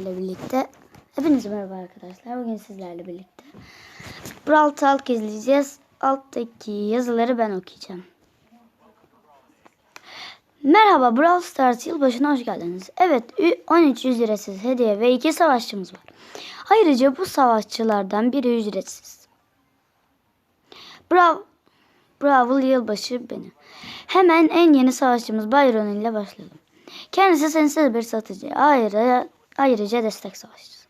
ile birlikte Hepinize merhaba arkadaşlar. Bugün sizlerle birlikte Brawl Talk izleyeceğiz. Alttaki yazıları ben okuyacağım. Merhaba Brawl Stars yılbaşına hoş geldiniz. Evet 13 ücretsiz hediye ve 2 savaşçımız var. Ayrıca bu savaşçılardan biri ücretsiz. Brav Bravo yılbaşı benim. Hemen en yeni savaşçımız Byron ile başlayalım. Kendisi sensiz bir satıcı. Ayrıca, ayrıca destek savaşçısı.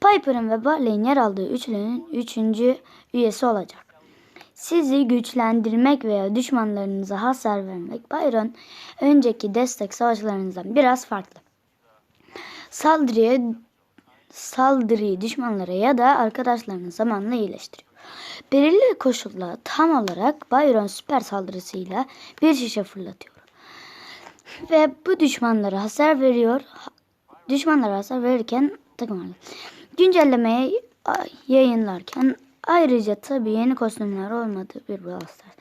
Piper'ın ve Barley'in yer aldığı üçlünün üçüncü üyesi olacak. Sizi güçlendirmek veya düşmanlarınıza hasar vermek Byron önceki destek savaşlarınızdan biraz farklı. Saldırıya saldırıyı düşmanlara ya da arkadaşlarına zamanla iyileştiriyor. Belirli koşulla tam olarak Byron süper saldırısıyla bir şişe fırlatıyor. Ve bu düşmanlara hasar veriyor. Düşmanlara hasar verirken takımlarda. Güncellemeyi yayınlarken ayrıca tabii yeni kostümler olmadığı bir Brawl Stars.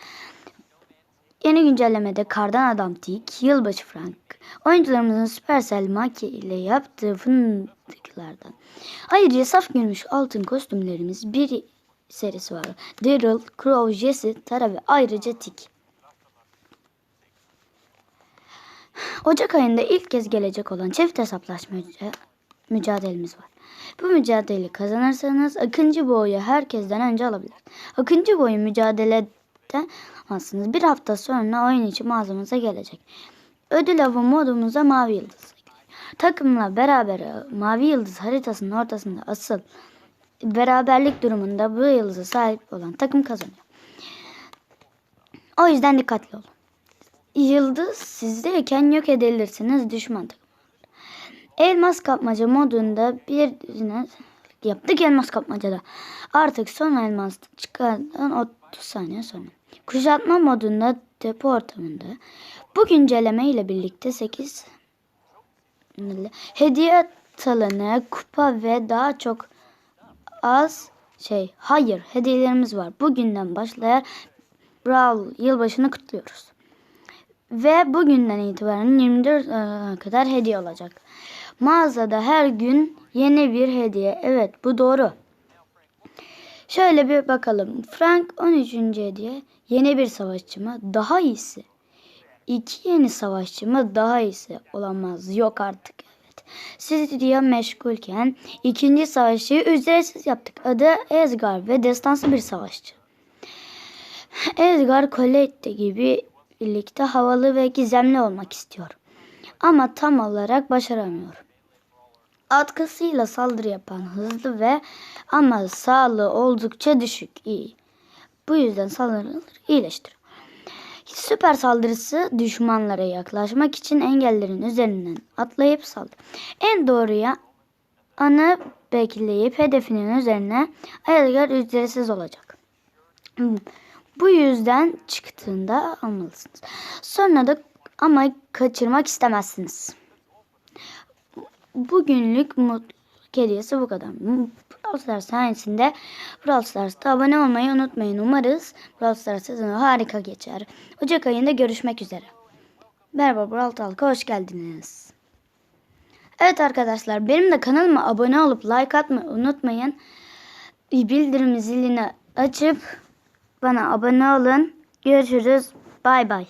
Yeni güncellemede Kardan Adam Tik, Yılbaşı Frank, oyuncularımızın Supercell Maki ile yaptığı fındıklardan. Ayrıca saf gümüş altın kostümlerimiz bir serisi var. Daryl, Crow, Jesse, Tara ve ayrıca Tik. Ocak ayında ilk kez gelecek olan çift hesaplaşma mücadelemiz var. Bu mücadeleyi kazanırsanız Akıncı Boğ'u herkesten önce alabilir. Akıncı Boğ'u mücadeleden aslında bir hafta sonra oyun içi mağazamıza gelecek. Ödül avı modumuza mavi yıldız. Takımla beraber mavi yıldız haritasının ortasında asıl beraberlik durumunda bu yıldıza sahip olan takım kazanıyor. O yüzden dikkatli olun. Yıldız sizdeyken yok edilirsiniz düşman takım. Elmas kapmaca modunda bir yaptık elmas kapmacada. Artık son elmas çıkardan 30 saniye sonra. Kuşatma modunda depo ortamında. Bu güncelleme ile birlikte 8 hediye talanı, kupa ve daha çok az şey hayır hediyelerimiz var. Bugünden başlayarak Brawl yılbaşını kutluyoruz. Ve bugünden itibaren 24 kadar hediye olacak. Mağazada her gün yeni bir hediye. Evet bu doğru. Şöyle bir bakalım. Frank 13. hediye. Yeni bir savaşçı mı? Daha iyisi. İki yeni savaşçı mı? Daha iyisi. Olamaz. Yok artık. Evet. Siz diye meşgulken ikinci savaşçıyı ücretsiz yaptık. Adı Ezgar ve destansı bir savaşçı. Edgar Colette gibi birlikte havalı ve gizemli olmak istiyor. Ama tam olarak başaramıyor. Atkısıyla saldırı yapan hızlı ve ama sağlığı oldukça düşük. iyi. Bu yüzden saldırıları iyileştiriyor. Süper saldırısı düşmanlara yaklaşmak için engellerin üzerinden atlayıp saldır. En doğruya anı bekleyip hedefinin üzerine ayarlar ücretsiz olacak. Bu yüzden çıktığında almalısınız. Sonra da ama kaçırmak istemezsiniz. Bugünlük mutlu hediyesi bu kadar. Brawl Stars sayesinde Brawl Stars'ta abone olmayı unutmayın. Umarız Brawl Stars sezonu harika geçer. Ocak ayında görüşmek üzere. Merhaba Brawl Talk'a hoş geldiniz. Evet arkadaşlar benim de kanalıma abone olup like atmayı unutmayın. Bildirim zilini açıp bana abone olun. Görüşürüz. Bay bay.